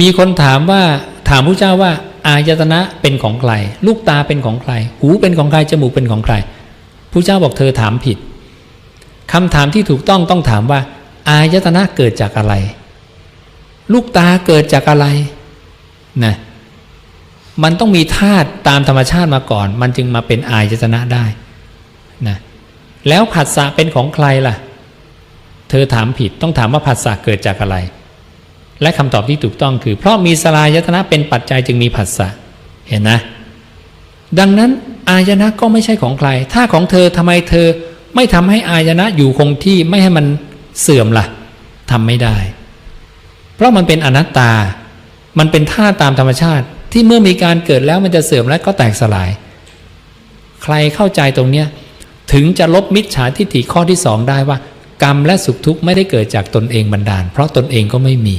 มีคนถามว่าถามพระเจ้าว่า อายตนะเป็นของใคร ลูกตาเป็นของใคร หูเป็นของใครจมูกเป็นของใครพระเจ้าบอกเธอถามผิดคำถามที่ถูกต้องต้องถามว่า อายตนะเกิดจากอะไร ลูกตาเกิดจากอะไรนะมันต้องมีธาตุตามธรรมชาติมาก่อน มันจึงมาเป็นอายตนะได้นะแล้วผัสสะเป็นของใครล่ะ เธอถามผิดต้องถามว่าผัสสะเกิดจากอะไร และคำตอบที่ถูกต้องคือ เพราะมีสลายตนะเป็นปัจจัยจึงมีผัสสะเห็นนะ ดังนั้นอายนะก็ไม่ใช่ของใคร ถ้าของเธอทำไมเธอไม่ทำให้อายนะอยู่คงที่ไม่ให้มันเสื่อมล่ะทำไม่ได้ เพราะมันเป็นอนัตตา มันเป็นท่าตุตามธรรมชาติ ที่เมื่อมีการเกิดแล้วมันจะเสื่อมและก็แตกสลาย ใครเข้าใจตรงเนี้ยถึงจะลบมิจฉาทิฏฐิข้อที่สองได้ว่า กรรมและสุขทุกข์ไม่ได้เกิดจากตนเองบันดาล เพราะตนเองก็ไม่มี